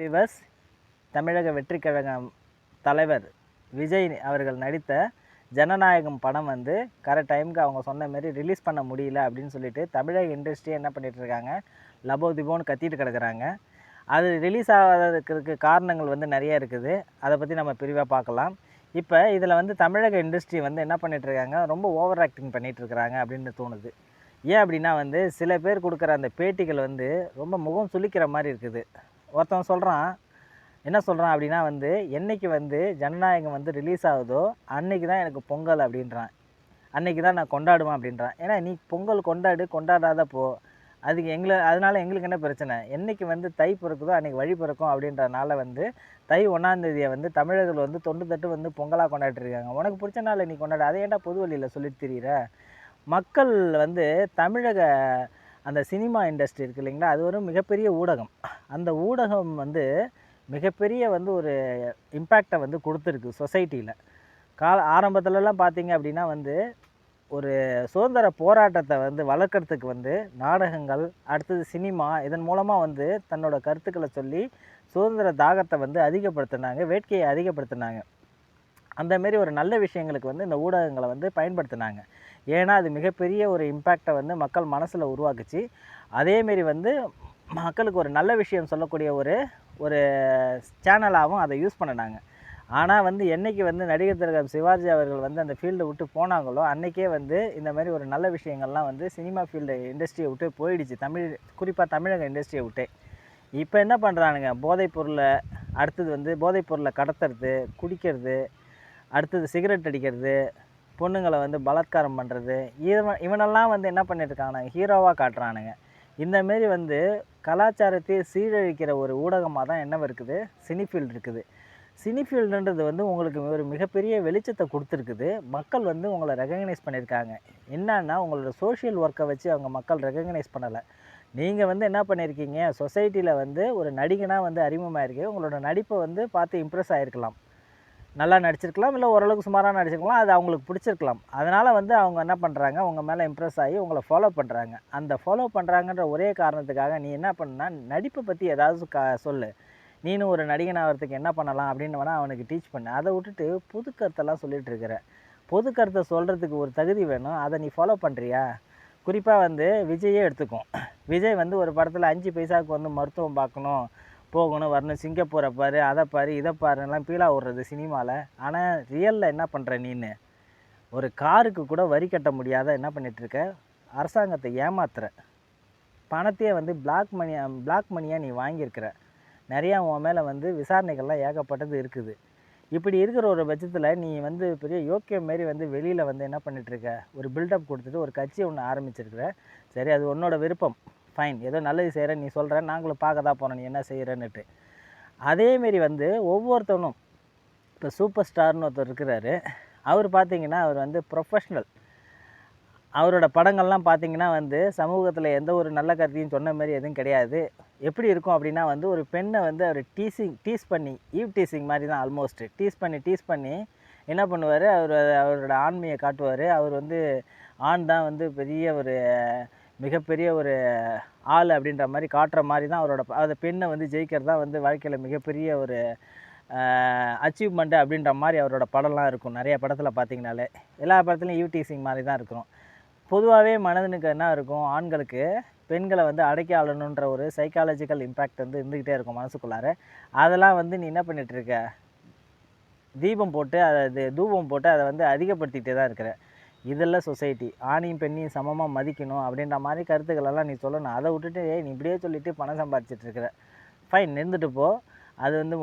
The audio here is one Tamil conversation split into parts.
விவஸ் தமிழக வெற்றிக்கழகம் தலைவர் விஜய் அவர்கள் நடித்த ஜனநாயகம் படம் வந்து கரெக்ட் டைமுக்கு அவங்க சொன்ன மாதிரி ரிலீஸ் பண்ண முடியல அப்படின்னு சொல்லிட்டு தமிழக இண்டஸ்ட்ரியை என்ன பண்ணிட்டு இருக்காங்க? லபோ திபோன்னு கத்திட்டு கிடக்குறாங்க. அது ரிலீஸ் ஆகாததுக்கு காரணங்கள் வந்து நிறைய இருக்குது. அதை பற்றி நம்ம பிரிவாக பார்க்கலாம். இப்போ இதில் வந்து தமிழக இண்டஸ்ட்ரி வந்து என்ன பண்ணிட்டு இருக்காங்க? ரொம்ப ஓவர் ஆக்டிங் பண்ணிட்டு இருக்கிறாங்க அப்படின்னு தோணுது. ஏன் அப்படின்னா வந்து சில பேர் கொடுக்குற அந்த பேட்டிகள் வந்து ரொம்ப முகம் சுளிக்கிற மாதிரி இருக்குது. ஒருத்தன் சொல்கிறான் என்ன சொல்கிறான் அப்படின்னா வந்து என்னைக்கு வந்து ஜனநாயகம் வந்து ரிலீஸ் ஆகுதோ அன்னைக்கு தான் எனக்கு பொங்கல் அப்படின்றான். அன்னைக்கு தான் நான் கொண்டாடுவேன் அப்படின்றான். ஏன்னா நீ பொங்கல் கொண்டாடு கொண்டாடாத போ. அதுக்கு எங்களை அதனால் எங்களுக்கு என்ன பிரச்சனை? என்னைக்கு வந்து தை பிறக்குதோ அன்றைக்கி வழி பிறக்கும் அப்படின்றனால வந்து தை ஒன்றாந்தேதியை வந்து தமிழர்கள் வந்து தொண்டு தட்டு வந்து பொங்கலாக கொண்டாடிட்டு இருக்காங்க. உனக்கு பிடிச்ச நாள் நீ கொண்டாடு. அதை ஏன்டா பொது வழியில் சொல்லிட்டு தெரியுற? மக்கள் வந்து தமிழக அந்த சினிமா இண்டஸ்ட்ரி இருக்கு இல்லைங்களா? அது ஒரு மிகப்பெரிய ஊடகம். அந்த ஊடகம் வந்து மிகப்பெரிய வந்து ஒரு இம்பேக்டை வந்து கொடுத்துருக்கு சொசைட்டியில் கால ஆரம்பத்துலலாம் பார்த்தீங்க அப்படின்னா வந்து ஒரு சுதந்திர போராட்டத்தை வந்து வளர்க்குறதுக்கு வந்து நாடகங்கள் அடுத்தது சினிமா இதன் மூலமாக வந்து தன்னோட கருத்துக்களை சொல்லி சுதந்திர தாகத்தை வந்து அதிகப்படுத்தினாங்க வேட்கையை அதிகப்படுத்தினாங்க. அந்த மாரி ஒரு நல்ல விஷயங்களுக்கு வந்து இந்த ஊடகங்களை வந்து பயன்படுத்தினாங்க. ஏன்னா அது மிகப்பெரிய ஒரு இம்பேக்டை வந்து மக்கள் மனசில் உருவாக்குச்சு. அதேமாரி வந்து மக்களுக்கு ஒரு நல்ல விஷயம் சொல்லக்கூடிய ஒரு ஒரு சேனலாகவும் அதை யூஸ் பண்ணினாங்க. ஆனால் வந்து என்னைக்கு வந்து நடிகர் திலகம் சிவாஜி அவர்கள் வந்து அந்த ஃபீல்டை விட்டு போனாங்களோ அன்றைக்கே வந்து இந்த மாதிரி ஒரு நல்ல விஷயங்கள்லாம் வந்து சினிமா ஃபீல்டு இண்டஸ்ட்ரியை விட்டு போயிடுச்சு. தமிழ் குறிப்பாக தமிழக இண்டஸ்ட்ரியை விட்டு. இப்போ என்ன பண்ணுறானுங்க போதைப் பொருளை அடுத்தது வந்து போதைப் பொருளை கடத்துறது குடிக்கிறது அடுத்தது சிகரெட் அடிக்கிறது பொண்ணுங்களை வந்து பலாத்காரம் பண்ணுறது இவன் இவனெல்லாம் வந்து என்ன பண்ணிட்டுருக்கானுங்க ஹீரோவாக காட்டுறானுங்க. இந்தமாரி வந்து கலாச்சாரத்தை சீரழிக்கிற ஒரு ஊடகமாக தான் என்ன இருக்குது? சினிஃபீல்டு இருக்குது. சினிஃபீல்டுன்றது வந்து உங்களுக்கு ஒரு மிகப்பெரிய வெளிச்சத்தை கொடுத்துருக்குது. மக்கள் வந்து உங்களை ரெகக்னைஸ் பண்ணியிருக்காங்க. என்னன்னா உங்களோட சோஷியல் ஒர்க்கை வச்சு அவங்க மக்கள் ரெகக்னைஸ் பண்ணலை. நீங்கள் வந்து என்ன பண்ணியிருக்கீங்க? சொசைட்டியில் வந்து ஒரு நடிகனாக வந்து அறிமுகமாயிருக்கீங்க உங்களோட நடிப்பை வந்து பார்த்து இம்ப்ரெஸ் ஆகிருக்கலாம் நல்லா நடிச்சிருக்கலாம் இல்லை ஓரளவுக்கு சுமாராக நடிச்சிருக்கலாம் அது அவங்களுக்கு பிடிச்சிருக்கலாம். அதனால் வந்து அவங்க என்ன பண்ணுறாங்க உங்கள் மேலே இம்ப்ரெஸ் ஆகி உங்களை ஃபாலோ பண்ணுறாங்க அந்த ஃபாலோ பண்ணுறாங்கன்ற ஒரே காரணத்துக்காக நீ என்ன பண்ணா நடிப்பை பற்றி ஏதாவது க சொல்லு. நீனும் ஒரு நடிகன் ஆகிறதுக்கு என்ன பண்ணலாம் அப்படின்னு வேணால் அவனுக்கு டீச் பண்ணு. அதை விட்டுட்டு புது கருத்தெல்லாம் சொல்லிகிட்டு இருக்கிற. பொது கருத்தை சொல்கிறதுக்கு ஒரு தகுதி வேணும். அதை நீ ஃபாலோ பண்ணுறியா குறிப்பாக வந்து விஜயே எடுத்துக்கும். விஜய் வந்து ஒரு படத்தில் அஞ்சு பைசாவுக்கு வந்து மருத்துவம் பார்க்கணும். போகணும் வரணும் சிங்கப்பூரை பாரு அதை பாரு இதை பாருலாம் பீலா விடுறது சினிமாவில் ஆனால் ரியலில் என்ன பண்ணுற நீனு? ஒரு காருக்கு கூட வரி கட்ட முடியாத என்ன பண்ணிகிட்ருக்க அரசாங்கத்தை ஏமாத்துற. பணத்தையே வந்து பிளாக் மணியாக பிளாக் மணியாக நீ வாங்கியிருக்கிற. நிறையா உன் மேலே வந்து விசாரணைகள்லாம் ஏகப்பட்டது இருக்குது. இப்படி இருக்கிற ஒரு பட்சத்தில் நீ வந்து பெரிய யோக்கியம் மாரி வந்து வெளியில் வந்து என்ன பண்ணிகிட்ருக்க ஒரு பில்டப் கொடுத்துட்டு ஒரு கட்சி ஒன்று ஆரம்பிச்சிருக்கிற. சரி அது உன்னோட விருப்பம். ஃபைன் ஏதோ நல்லது செய்கிற நீ சொல்கிற நாங்களும் பார்க்க தான் போகிறோம் நீ என்ன செய்கிறன்னுட்டு அதேமாரி வந்து ஒவ்வொருத்தனும் இப்போ சூப்பர் ஸ்டார்னு ஒருத்தர் இருக்கிறாரு. அவர் பார்த்தீங்கன்னா அவர் வந்து ப்ரொஃபஷ்னல் அவரோட படங்கள்லாம் பார்த்தீங்கன்னா வந்து சமூகத்தில் எந்த ஒரு நல்ல கருத்தையும் சொன்ன மாதிரி எதுவும் கிடையாது. எப்படி இருக்கும் அப்படின்னா வந்து ஒரு பெண்ணை வந்து அவர் டீசிங் டீஸ் பண்ணி ஈவ் டீசிங் மாதிரி தான் ஆல்மோஸ்ட் டீஸ் பண்ணி டீஸ் பண்ணி என்ன பண்ணுவார்? அவர் அவரோட ஆண்மையை காட்டுவார். அவர் வந்து ஆண் தான் வந்து பெரிய ஒரு மிகப்பெரிய ஒரு ஆள் அப்படின்ற மாதிரி காட்டுற மாதிரி தான் அவரோட அந்த பெண்ணை வந்து ஜெயிக்கிறது தான் வந்து வாழ்க்கையில் மிகப்பெரிய ஒரு அச்சீவ்மெண்ட்டு அப்படின்ற மாதிரி அவரோட படம்லாம் இருக்கும். நிறைய படத்தில் பார்த்திங்கனாலே. எல்லா படத்துலையும் யூடிசிங் மாதிரி தான் இருக்கும் பொதுவாகவே மனதனுக்கு என்ன இருக்கும்? ஆண்களுக்கு பெண்களை வந்து அடக்கி ஆளணுன்ற ஒரு சைக்காலஜிக்கல் இம்பேக்ட் வந்து இருந்துக்கிட்டே இருக்கும் மனசுக்குள்ளார. அதெல்லாம் வந்து நீ என்ன பண்ணிகிட்ருக்க தீபம் போட்டு அதை இது தூபம் போட்டு அதை வந்து அதிகப்படுத்திகிட்டே தான் இருக்கிற. இதெல்லாம் சொசைட்டி. ஆணையும் பெண்ணையும் சமமாக மதிக்கணும் அப்படின்ற மாதிரி கருத்துக்களெல்லாம் நீ சொல்லணும். அதை விட்டுட்டு ஏய் நீ இப்படியே சொல்லிவிட்டு பணம் சம்பாதிச்சிட்டு இருக்கிற. ஃபைன் நின்றுட்டு போ. அது வந்து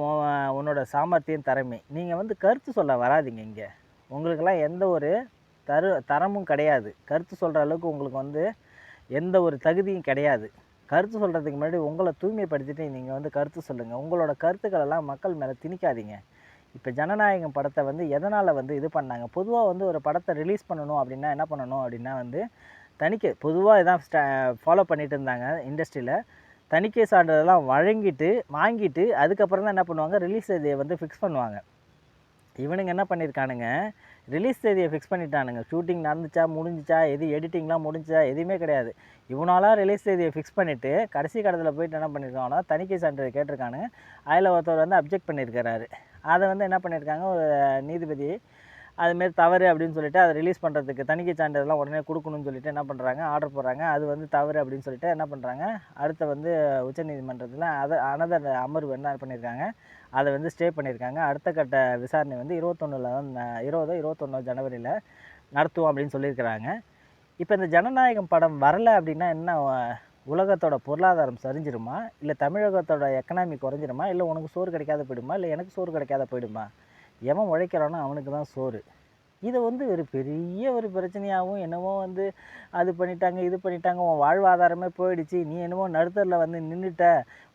உன்னோட சாமர்த்தியம் திறமை. நீங்கள் வந்து கருத்து சொல்ல வராதீங்க இங்கே. உங்களுக்கெல்லாம் எந்த ஒரு தரு தரமும் கிடையாது. கருத்து சொல்கிற அளவுக்கு உங்களுக்கு வந்து எந்த ஒரு தகுதியும் கிடையாது. கருத்து சொல்கிறதுக்கு முன்னாடி உங்களை தூய்மைப்படுத்திட்டு நீங்கள் வந்து கருத்து சொல்லுங்கள் உங்களோட கருத்துக்களெல்லாம் மக்கள் மேலே திணிக்காதீங்க. இப்போ ஜனநாயகம் படத்தை வந்து எதனால் வந்து இது பண்ணாங்க? பொதுவாக வந்து ஒரு படத்தை ரிலீஸ் பண்ணணும் அப்படின்னா என்ன பண்ணணும் அப்படின்னா வந்து தணிக்கை பொதுவாக இதான் ஸ்டா ஃபாலோ பண்ணிட்டு இருந்தாங்க இண்டஸ்ட்ரியில் தணிக்கை சான்றிதழெல்லாம் வழங்கிட்டு வாங்கிட்டு அதுக்கப்புறம் தான் என்ன பண்ணுவாங்க? ரிலீஸ் தேதியை வந்து ஃபிக்ஸ் பண்ணுவாங்க. இவனுங்க என்ன பண்ணியிருக்கானுங்க ரிலீஸ் தேதியை ஃபிக்ஸ் பண்ணிட்டானுங்க. ஷூட்டிங் நடந்துச்சா? முடிஞ்சிச்சா? எது எடிட்டிங்லாம் முடிஞ்சா எதுவுமே கிடையாது. இவனாலாம் ரிலீஸ் தேதியை ஃபிக்ஸ் பண்ணிவிட்டு கடைசி கடத்தில் போயிட்டு என்ன பண்ணியிருக்காங்கன்னா தணிக்கை சான்றிதழ் கேட்டிருக்கானுங்க. அதில் ஒருத்தர் வந்து அப்ஜெக்ட் பண்ணியிருக்கிறாரு அதை வந்து என்ன பண்ணியிருக்காங்க ஒரு நீதிபதி அதுமாரி தவறு அப்படின்னு சொல்லிட்டு அதை ரிலீஸ் பண்ணுறதுக்கு தணிக்கை சான்றிதழ்லாம் உடனே கொடுக்கணும்னு சொல்லிட்டு என்ன பண்ணுறாங்க ஆர்டர் போடுறாங்க. அது வந்து தவறு அப்படின்னு சொல்லிட்டு என்ன பண்ணுறாங்க அடுத்த வந்து உச்சநீதிமன்றத்தில் அதை அனதர் அமர்வு என்ன பண்ணியிருக்காங்க அதை வந்து ஸ்டே பண்ணியிருக்காங்க. அடுத்த கட்ட விசாரணை வந்து இருபத்தொன்னில் வந்து இருபதோ இருபத்தொன்னு ஜனவரியில் நடத்துவோம் அப்படின்னு சொல்லியிருக்கிறாங்க. இப்போ இந்த ஜனநாயகம் படம் வரலை அப்படின்னா என்ன உலகத்தோட பொருளாதாரம் சரிஞ்சிருமா? இல்லை தமிழகத்தோட எக்கனாமி குறைஞ்சிருமா? இல்லை உனக்கு சோறு கிடைக்காத போயிடுமா? இல்லை எனக்கு சோறு கிடைக்காத போயிடுமா? எவன் உழைக்கிறானோ அவனுக்கு தான் சோறு. இதை வந்து ஒரு பெரிய ஒரு பிரச்சனையாகவும் என்னமோ வந்து அது பண்ணிட்டாங்க இது பண்ணிட்டாங்க. உன் வாழ்வாதாரமே போயிடுச்சு. நீ என்னமோ நடுத்தரில் வந்து நின்றுட்ட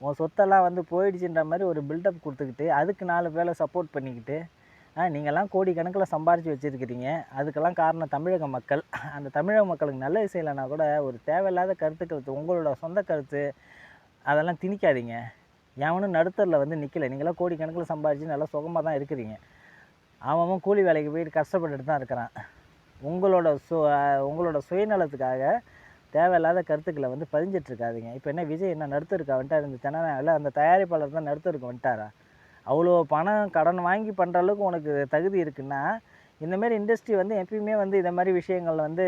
உன் சொத்தெல்லாம் வந்து போயிடுச்சுன்ற மாதிரி ஒரு பில்டப் கொடுத்துக்கிட்டு அதுக்கு நாலு பேரை சப்போர்ட் பண்ணிக்கிட்டு நீங்கள்லாம் கோடிக்கணக்கில் சம்பாரித்து வச்சுருக்கிறீங்க. அதுக்கெல்லாம் காரணம் தமிழக மக்கள். அந்த தமிழக மக்களுக்கு நல்லது செய்யலைன்னா கூட ஒரு தேவையில்லாத கருத்துக்கள் உங்களோட சொந்த கருத்து அதெல்லாம் திணிக்காதீங்க. எவனும் நடுத்தரில் வந்து நிற்கல நீங்களாம் கோடிக்கணக்கில் சம்பாரித்து நல்லா சுகமாக தான் இருக்கிறீங்க. அவன் கூலி வேலைக்கு போயிட்டு கஷ்டப்பட்டுட்டு தான் இருக்கிறான். உங்களோட சு உங்களோட சுயநலத்துக்காக தேவையில்லாத கருத்துக்களை வந்து பதிஞ்சிட்ருக்காதீங்க இப்போ என்ன விஜய் என்ன நடுத்தருக்கு வந்துட்டார் இந்த தென்னாவில் அந்த தயாரிப்பாளர் தான் நடுத்தருக்கு வந்துட்டாரா? அவ்வளோ பணம் கடன் வாங்கி பண்ணுற அளவுக்கு உனக்கு தகுதி இருக்குன்னா இந்தமாரி இண்டஸ்ட்ரி வந்து எப்பயுமே வந்து இந்த மாதிரி விஷயங்கள் வந்து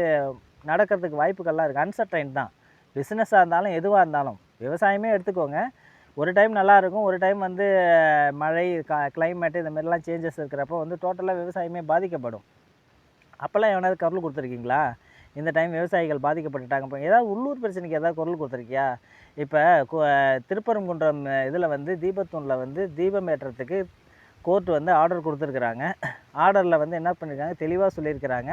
நடக்கிறதுக்கு வாய்ப்புகள்லாம் இருக்குது அன்சர்டைன் தான். பிஸ்னஸாக இருந்தாலும் எதுவாக இருந்தாலும். விவசாயமே எடுத்துக்கோங்க. ஒரு டைம் நல்லா இருக்கும். ஒரு டைம் வந்து மழை க கிளைமேட்டு இந்த மாதிரிலாம் சேஞ்சஸ் இருக்கிறப்போ வந்து டோட்டலாக விவசாயமே பாதிக்கப்படும். அப்போல்லாம் எவனாவது கருள் கொடுத்துருக்கீங்களா? இந்த டைம் விவசாயிகள் பாதிக்கப்பட்டுட்டாங்க. இப்போ ஏதாவது உள்ளூர் பிரச்சனைக்கு ஏதாவது குரல் கொடுத்துருக்கியா? இப்போ திருப்பரங்குன்றம் இதில் வந்து தீபத்தூனில் வந்து தீபம் ஏற்றுறதுக்கு கோர்ட் வந்து ஆர்டர் கொடுத்துருக்குறாங்க. ஆர்டரில் வந்து என்ன பண்ணியிருக்காங்க தெளிவாக சொல்லியிருக்கிறாங்க.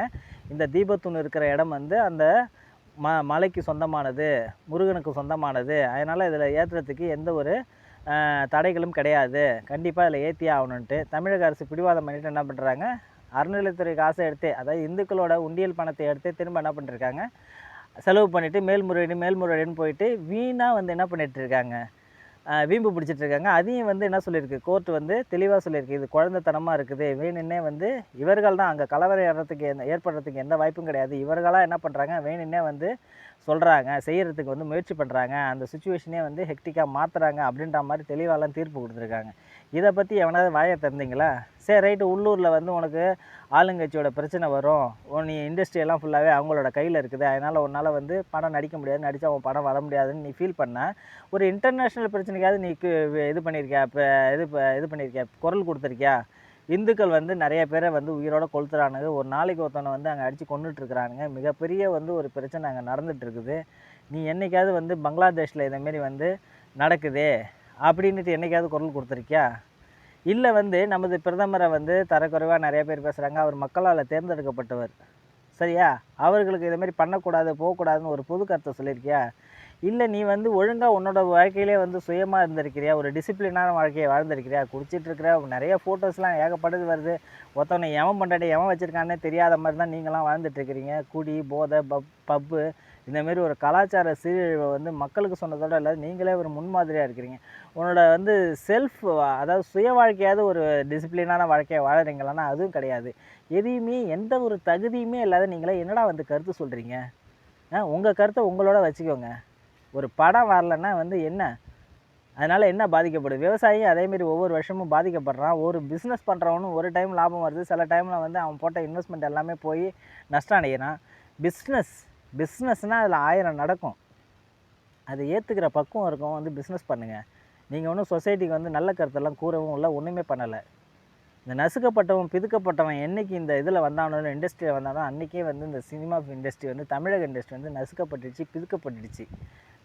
இந்த தீபத்தூண் இருக்கிற இடம் வந்து அந்த ம மலைக்கு சொந்தமானது முருகனுக்கு சொந்தமானது. அதனால் இதில் ஏற்றுறதுக்கு எந்த ஒரு தடைகளும் கிடையாது. கண்டிப்பாக இதில் ஏற்றியே ஆகணுன்ட்டு தமிழக அரசு பிடிவாதம் பண்ணிட்டு என்ன பண்ணுறாங்க அறநிலைத்துறை காசை எடுத்து அதாவது இந்துக்களோட உண்டியல் பணத்தை எடுத்து திரும்ப என்ன பண்ணிருக்காங்க செலவு பண்ணிவிட்டு மேல்முறையீடு மேல்முறையீடுன்னு போயிட்டு வீணாக வந்து என்ன பண்ணிகிட்ருக்காங்க இருக்காங்க வீம்பு பிடிச்சிட்டு இருக்காங்க அதையும் வந்து என்ன சொல்லியிருக்கு? கோர்ட் வந்து தெளிவாக சொல்லியிருக்கு. இது குழந்தைத்தனமாக இருக்குது. வேணுன்னே வந்து இவர்கள் தான் அங்கே கலவரை ஏறத்துக்கு எந்த ஏற்படுறதுக்கு எந்த வாய்ப்பும் கிடையாது. இவர்களாக என்ன பண்ணுறாங்க வேணுன்னே வந்து சொல்கிறாங்க செய்கிறதுக்கு வந்து முயற்சி பண்ணுறாங்க அந்த சுச்சுவேஷனே வந்து ஹெக்டிக்காக மாற்றுறாங்க அப்படின்ற மாதிரி தெளிவாலாம் தீர்ப்பு கொடுத்துருக்காங்க. இதை பற்றி எவனாவது வாயை திறந்தீங்களா? சரி ரைட்டு உள்ளூரில் வந்து உனக்கு ஆளுங்கட்சியோட பிரச்சனை வரும். நீ இண்டஸ்ட்ரியெல்லாம் ஃபுல்லாகவே அவங்களோட கையில் இருக்குது. அதனால் உன்னால் வந்து படம் நடிக்க முடியாது. நடித்தா உன் படம் வர முடியாதுன்னு நீ ஃபீல் பண்ண ஒரு இன்டர்நேஷ்னல் பிரச்சனைக்காவது நீ இது பண்ணியிருக்கியா இப்போ இது இது பண்ணியிருக்கியா குரல் கொடுத்துருக்கியா? இந்துக்கள் வந்து நிறைய பேரை வந்து உயிரோட கொளுத்துறானுங்க. ஒரு நாளைக்கு ஒருத்தவனை வந்து அங்கே அடித்து கொண்டுட்ருக்குறானுங்க மிகப்பெரிய வந்து ஒரு பிரச்சனை அங்கே நடந்துகிட்ருக்குது நீ என்றைக்காவது வந்து பங்களாதேஷில் இதேமாரி வந்து நடக்குது? அப்படின்ட்டு என்னைக்காவது குரல் கொடுத்துருக்கியா? இல்லை வந்து நமது பிரதமரை வந்து தரக்குறைவாக நிறைய பேர் பேசுகிறாங்க அவர் மக்களால் தேர்ந்தெடுக்கப்பட்டவர். சரியா? அவர்களுக்கு இதை மாதிரி பண்ணக்கூடாது போகக்கூடாதுன்னு ஒரு பொது கருத்தை சொல்லியிருக்கியா? இல்லை நீ வந்து ஒழுங்காக உன்னோட வாழ்க்கையிலே வந்து சுயமாக இருந்திருக்கிறியா? ஒரு டிசிப்ளினான வாழ்க்கையை வாழ்ந்திருக்கிறியா? குடிச்சிட்டு இருக்கிற நிறைய ஃபோட்டோஸ்லாம் ஏகப்பட்டது வருது. ஒருத்தவனை எவன் பண்ணுறாடி எவன் வச்சுருக்கானே தெரியாத மாதிரி தான் நீங்களாம் வாழ்ந்துட்டுருக்கிறீங்க. குடி போதை பப் பப்பு இந்தமாரி ஒரு கலாச்சார சீரழிவை வந்து மக்களுக்கு சொன்னதோட இல்லை நீங்களே ஒரு முன்மாதிரியாக இருக்கிறீங்க. உன்னோட வந்து செல்ஃப் அதாவது சுய வாழ்க்கையாவது ஒரு டிசிப்ளினான வாழ்க்கையை வாழறீங்களான்னா அதுவும் கிடையாது. எதையுமே எந்த ஒரு தகுதியுமே இல்லாத நீங்களே என்னடா வந்து கருத்து சொல்கிறீங்க உங்கள் கருத்தை உங்களோட வச்சுக்கோங்க. ஒரு படம் வரலன்னா வந்து என்ன? அதனால் என்ன பாதிக்கப்படுது? விவசாயி அதேமாரி ஒவ்வொரு வருஷமும் பாதிக்கப்படுறான். ஒரு பிஸ்னஸ் பண்ணுறவனும் ஒரு டைம் லாபம் வருது. சில டைமில் வந்து அவன் போட்ட இன்வெஸ்ட்மெண்ட் எல்லாமே போய் நஷ்டம் அடைகிறான் பிஸ்னஸ் பிஸ்னஸ்னால் அதில் ஆயிரம் நடக்கும். அதை ஏற்றுக்கிற பக்குவம் இருக்கும் வந்து பிஸ்னஸ் பண்ணுங்கள் நீங்கள் ஒன்றும் சொசைட்டிக்கு வந்து நல்ல கருத்தெல்லாம் கூறவும் இல்லை ஒன்றுமே பண்ணலை. இந்த நசுக்கப்பட்டவன் பிதுக்கப்பட்டவன் என்றைக்கு இந்த இதில் வந்தானோ இண்டஸ்ட்ரியில் வந்தானோ அன்றைக்கே வந்து இந்த சினிமா இண்டஸ்ட்ரி வந்து தமிழக இண்டஸ்ட்ரி வந்து நசுக்கப்பட்டுடுச்சு பிதுக்கப்பட்டுடுச்சு.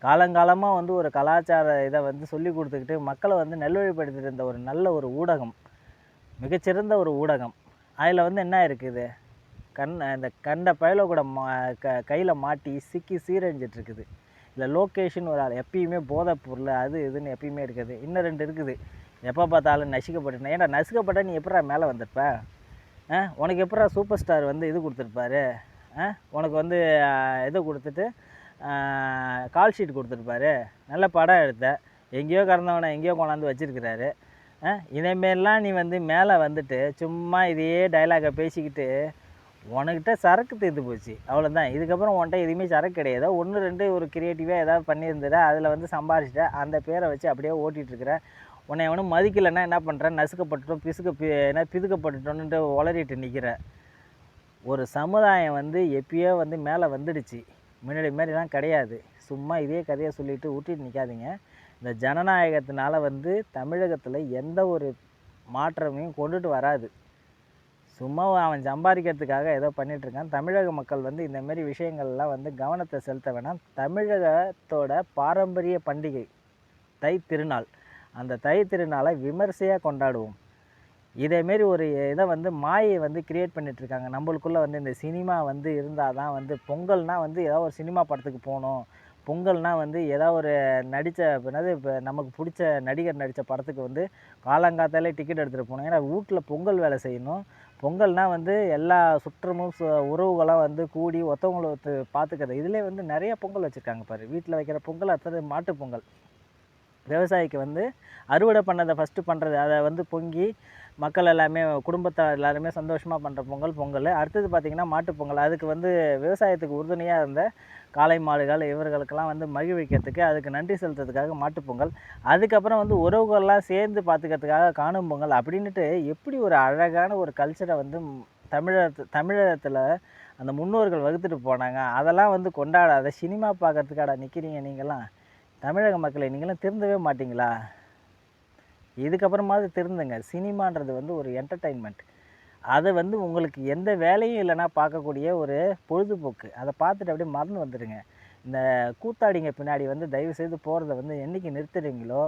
காலங்காலமாக வந்து ஒரு கலாச்சார இதை வந்து சொல்லி கொடுத்துக்கிட்டு மக்களை வந்து நல்வழிப்படுத்திட்டு இருந்த ஒரு நல்ல ஒரு ஊடகம் மிகச்சிறந்த ஒரு ஊடகம். அதில் வந்து என்ன இருக்குது? கண் இந்த கண்ட பயல கூட மா க கையில் மாட்டி சிக்கி சீரழிஞ்சிட்ருக்குது இல்லை லோகேஷன் ஒரு ஆள் எப்பயுமே போதை பொருள் அது இதுன்னு எப்பயுமே இருக்குது. இன்னும் ரெண்டு இருக்குது. எப்போ பார்த்தாலும் நசுக்கப்பட்டு ஏன்னா நசுக்கப்பட்ட நீ எப்படா மேலே வந்திருப்ப? ஆ உனக்கு எப்படா சூப்பர் ஸ்டார் வந்து இது கொடுத்துருப்பாரு? ஆ உனக்கு வந்து இது கொடுத்துட்டு கால் ஷீட் கொடுத்துருப்பாரு. நல்ல படம் எடுத்த. எங்கேயோ கறந்தவனை எங்கேயோ கொண்டாந்து வச்சிருக்கிறாரு. இதேமாரிலாம் நீ வந்து மேலே வந்துட்டு சும்மா இதையே டைலாகை பேசிக்கிட்டு உனக்கிட்ட சரக்கு தீர்ந்து போச்சு. அவ்வளோதான் இதுக்கப்புறம் உன்கிட்ட எதுவுமே சரக்கு கிடையாது. ஒன்று ரெண்டு ஒரு கிரியேட்டிவாக ஏதாவது பண்ணியிருந்துட அதில் வந்து சம்பாரிச்சிட்ட அந்த பேரை வச்சு அப்படியே ஓட்டிகிட்டு உன்னை எவனும் மதிக்கலைன்னா என்ன பண்ணுற நசுக்கப்பட்டுட்டோம் பிசுக்க பி என்ன பிதுக்கப்பட்டுட்டோன்ட்டு உளறிட்டு நிற்கிற ஒரு சமுதாயம் வந்து எப்பயோ வந்து மேலே வந்துடுச்சு. முன்னாடி மாதிரிலாம் கிடையாது. சும்மா இதே கதையை சொல்லிவிட்டு ஊட்டிட்டு நிற்காதீங்க இந்த ஜனநாயகத்தினால வந்து தமிழகத்தில் எந்த ஒரு மாற்றமையும் கொண்டுட்டு வராது. சும்மா அவன் சம்பாதிக்கிறதுக்காக ஏதோ பண்ணிகிட்ருக்கான் தமிழக மக்கள் வந்து இந்தமாரி விஷயங்கள்லாம் வந்து கவனத்தை செலுத்த வேணாம். தமிழகத்தோட பாரம்பரிய பண்டிகை தை திருநாள். அந்த தை திருநாளை விமர்சையாக கொண்டாடுவோம். இதேமாரி ஒரு இதை வந்து மாயை வந்து கிரியேட் பண்ணிகிட்ருக்காங்க நம்மளுக்குள்ளே வந்து இந்த சினிமா வந்து இருந்தால் தான் வந்து பொங்கல்னால் வந்து ஏதாவது ஒரு சினிமா படத்துக்கு போகணும். பொங்கல்னால் வந்து ஏதாவது ஒரு நடித்த என்னது இப்போ நமக்கு பிடிச்ச நடிகர் நடித்த படத்துக்கு வந்து காலங்காத்தாலே டிக்கெட் எடுத்துகிட்டு போகணும். ஏன்னா வீட்டில் பொங்கல் வேலை செய்யணும். பொங்கல்னால் வந்து எல்லா சுற்றமும் சு- உறவுகளாக வந்து கூடி ஒருத்தவங்களை ஒருத்தர் பார்த்துக்கிறது. இதிலே வந்து நிறைய பொங்கல் வச்சுருக்காங்க பாரு. வீட்டில் வைக்கிற பொங்கல் அடுத்தது மாட்டுப் பொங்கல். விவசாயிக்கு வந்து அறுவடை பண்ணதை ஃபஸ்ட்டு பண்ணுறது அதை வந்து பொங்கி மக்கள் எல்லாமே குடும்பத்தார் எல்லாருமே சந்தோஷமாக பண்ணுற பொங்கல் பொங்கல். அடுத்தது பார்த்திங்கன்னா மாட்டுப்பொங்கல் அதுக்கு வந்து விவசாயத்துக்கு உறுதுணையாக இருந்த காளை மாடுகள் இவர்களுக்கெல்லாம் வந்து மகிழ்விக்கிறதுக்கு அதுக்கு நன்றி செலுத்துறதுக்காக மாட்டுப் பொங்கல். அதுக்கப்புறம் வந்து உறவுகள்லாம் சேர்ந்து பார்த்துக்கிறதுக்காக காணும் பொங்கல் அப்படின்ட்டு எப்படி ஒரு அழகான ஒரு கல்ச்சரை வந்து தமிழகத்து தமிழகத்தில் அந்த முன்னோர்கள் வகுத்துட்டு போனாங்க. அதெல்லாம் வந்து கொண்டாடாத சினிமா பார்க்கறதுக்காடா நிற்கிறீங்க நீங்களாம் தமிழக மக்களை நீங்களாம் திருந்தவே மாட்டிங்களா? இதுக்கப்புறமாவது திருந்துங்க. சினிமான்றது வந்து ஒரு என்டர்டைன்மெண்ட் அது வந்து உங்களுக்கு எந்த வேலையும் இல்லைன்னா பார்க்கக்கூடிய ஒரு பொழுதுபோக்கு. அதை பார்த்துட்டு அப்படியே மறந்து வந்துடுங்க. இந்த கூத்தாடிங்க பின்னாடி வந்து தயவு செய்து போகிறத வந்து என்னைக்கு நிறுத்துறீங்களோ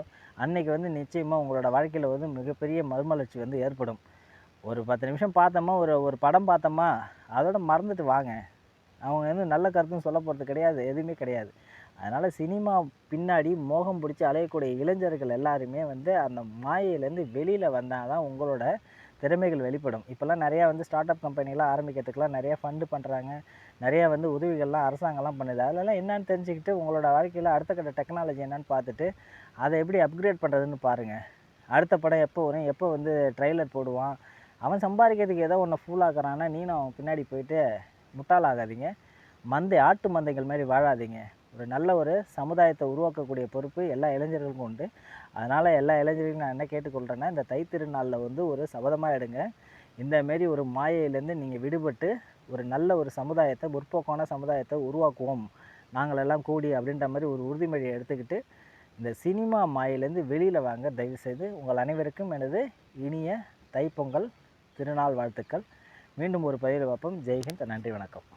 அன்றைக்கி வந்து நிச்சயமாக உங்களோட வாழ்க்கையில் வந்து மிகப்பெரிய மறுமலர்ச்சி வந்து ஏற்படும். ஒரு பத்து நிமிஷம் பார்த்தோமா ஒரு ஒரு படம் பார்த்தோமா அதோட மறந்துட்டு வாங்க. அவங்க வந்து நல்ல கருத்துன்னு சொல்ல போகிறது கிடையாது எதுவுமே கிடையாது. அதனால் சினிமா பின்னாடி மோகம் பிடிச்சி அலையக்கூடிய இளைஞர்கள் எல்லாருமே வந்து அந்த மாயையிலேருந்து வெளியில் வந்தால் தான் உங்களோட திறமைகள் வெளிப்படும். இப்போல்லாம் நிறையா வந்து ஸ்டார்ட் அப் கம்பெனிலாம் ஆரம்பிக்கிறதுக்குலாம் நிறையா ஃபண்டு பண்ணுறாங்க நிறையா வந்து உதவிகள்லாம் அரசாங்கம்லாம் பண்ணுது. அதெல்லாம் என்னென்னு தெரிஞ்சுக்கிட்டு உங்களோட வாழ்க்கையில் அடுத்த கட்ட டெக்னாலஜி என்னென்னு பார்த்துட்டு அதை எப்படி அப்கிரேட் பண்ணுறதுன்னு பாருங்கள் அடுத்த படம் எப்போ வரும்? எப்போ வந்து ட்ரைலர் போடுவான்? அவன் சம்பாதிக்கிறதுக்கு ஏதோ ஒன்று ஃபூலாக்குறான்னா நீனும் அவன் பின்னாடி போயிட்டு முட்டாளாகாதீங்க மந்தை ஆட்டு மந்தைகள் மாதிரி வாழாதீங்க. ஒரு நல்ல ஒரு சமுதாயத்தை உருவாக்கக்கூடிய பொறுப்பு எல்லா இளைஞர்களுக்கும் உண்டு. அதனால் எல்லா இளைஞர்களுக்கும் நான் என்ன கேட்டுக்கொள்கிறேன்னா இந்த தைத்திருநாளில் வந்து ஒரு சபதமாக எடுங்க. இந்த மாரி ஒரு மாயையிலேருந்து நீங்கள் விடுபட்டு ஒரு நல்ல ஒரு சமுதாயத்தை முற்போக்கான சமுதாயத்தை உருவாக்குவோம். நாங்களெல்லாம் கூடி அப்படின்ற மாதிரி ஒரு உறுதிமொழியை எடுத்துக்கிட்டு இந்த சினிமா மாயிலேருந்து வெளியில் வாங்க தயவுசெய்து உங்கள் அனைவருக்கும் எனது இனிய தைப்பொங்கல் திருநாள் வாழ்த்துக்கள். மீண்டும் ஒரு பயிர் வைப்போம் ஜெய்ஹிந்த் நன்றி வணக்கம்.